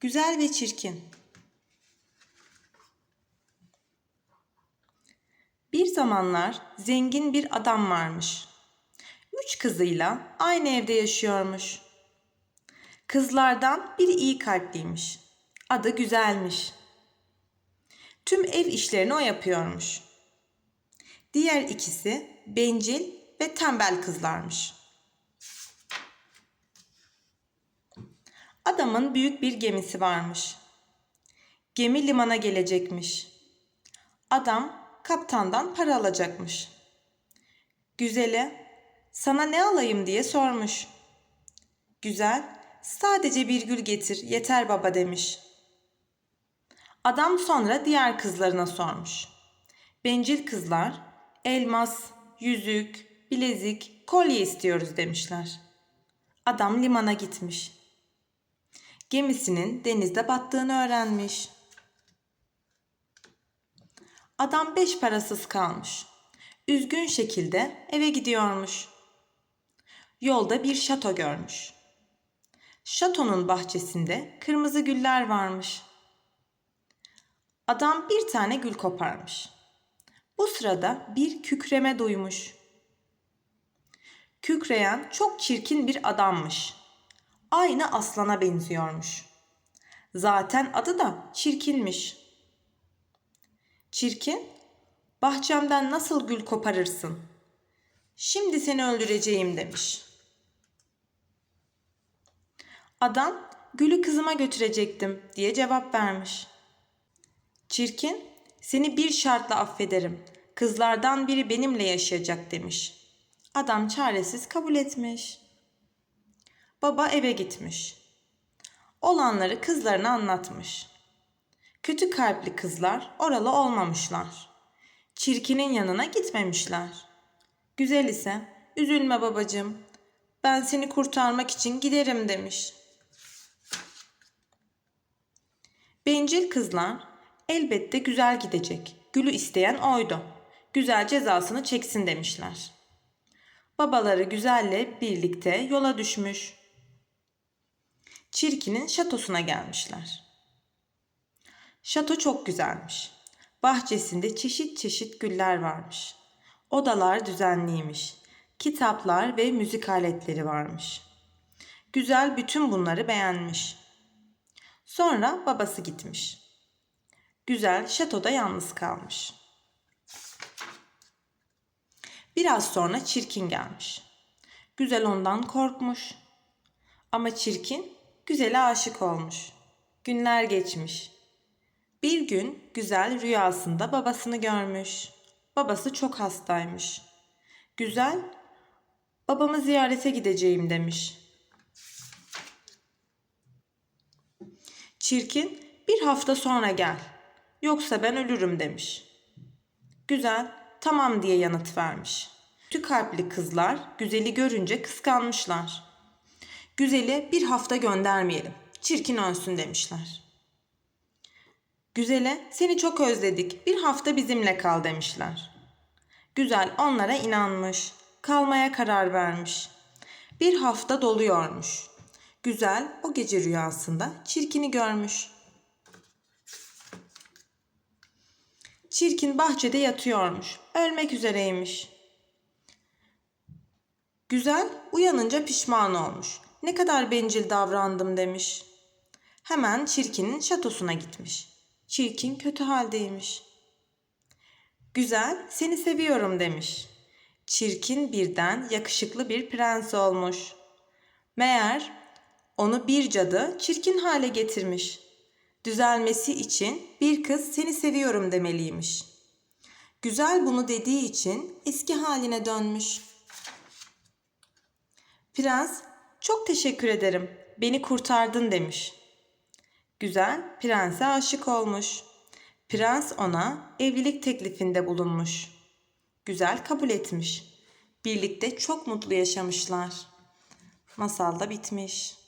Güzel ve çirkin. Bir zamanlar zengin bir adam varmış. Üç kızıyla aynı evde yaşıyormuş. Kızlardan biri iyi kalpliymiş. Adı güzelmiş. Tüm ev işlerini o yapıyormuş. Diğer ikisi bencil ve tembel kızlarmış. Adamın büyük bir gemisi varmış. Gemi limana gelecekmiş. Adam kaptandan para alacakmış. Güzele sana ne alayım diye sormuş. Güzel sadece bir gül getir yeter baba demiş. Adam sonra diğer kızlarına sormuş. Bencil kızlar elmas, yüzük, bilezik, kolye istiyoruz demişler. Adam limana gitmiş. Gemisinin denizde battığını öğrenmiş. Adam beş parasız kalmış. Üzgün şekilde eve gidiyormuş. Yolda bir şato görmüş. Şatonun bahçesinde kırmızı güller varmış. Adam bir tane gül koparmış. Bu sırada bir kükreme duymuş. Kükreyen çok çirkin bir adammış. Aynı aslana benziyormuş. Zaten adı da çirkinmiş. Çirkin, bahçemden nasıl gül koparırsın? Şimdi seni öldüreceğim demiş. Adam, gülü kızıma götürecektim diye cevap vermiş. Çirkin, seni bir şartla affederim. Kızlardan biri benimle yaşayacak demiş. Adam çaresiz kabul etmiş. Baba eve gitmiş. Olanları kızlarına anlatmış. Kötü kalpli kızlar oralı olmamışlar. Çirkinin yanına gitmemişler. Güzel ise üzülme babacığım. Ben seni kurtarmak için giderim demiş. Bencil kızlar elbette güzel gidecek. Gülü isteyen oydu. Güzel cezasını çeksin demişler. Babaları güzelle birlikte yola düşmüş. Çirkinin şatosuna gelmişler. Şato çok güzelmiş. Bahçesinde çeşit çeşit güller varmış. Odalar düzenliymiş. Kitaplar ve müzik aletleri varmış. Güzel bütün bunları beğenmiş. Sonra babası gitmiş. Güzel şatoda yalnız kalmış. Biraz sonra çirkin gelmiş. Güzel ondan korkmuş. Ama çirkin güzele aşık olmuş. Günler geçmiş. Bir gün güzel rüyasında babasını görmüş. Babası çok hastaymış. Güzel, babamı ziyarete gideceğim demiş. Çirkin, bir hafta sonra gel. Yoksa ben ölürüm demiş. Güzel, tamam diye yanıt vermiş. Kötü kalpli kızlar güzeli görünce kıskanmışlar. Güzeli bir hafta göndermeyelim. Çirkin ölsün demişler. Güzele seni çok özledik. Bir hafta bizimle kal demişler. Güzel onlara inanmış. Kalmaya karar vermiş. Bir hafta doluyormuş. Güzel o gece rüyasında çirkini görmüş. Çirkin bahçede yatıyormuş. Ölmek üzereymiş. Güzel uyanınca pişman olmuş. Ne kadar bencil davrandım demiş. Hemen çirkinin şatosuna gitmiş. Çirkin kötü haldeymiş. Güzel seni seviyorum demiş. Çirkin birden yakışıklı bir prens olmuş. Meğer onu bir cadı çirkin hale getirmiş. Düzelmesi için bir kız seni seviyorum demeliymiş. Güzel bunu dediği için eski haline dönmüş. Prens çok teşekkür ederim. Beni kurtardın demiş. Güzel prense aşık olmuş. Prens ona evlilik teklifinde bulunmuş. Güzel kabul etmiş. Birlikte çok mutlu yaşamışlar. Masal da bitmiş.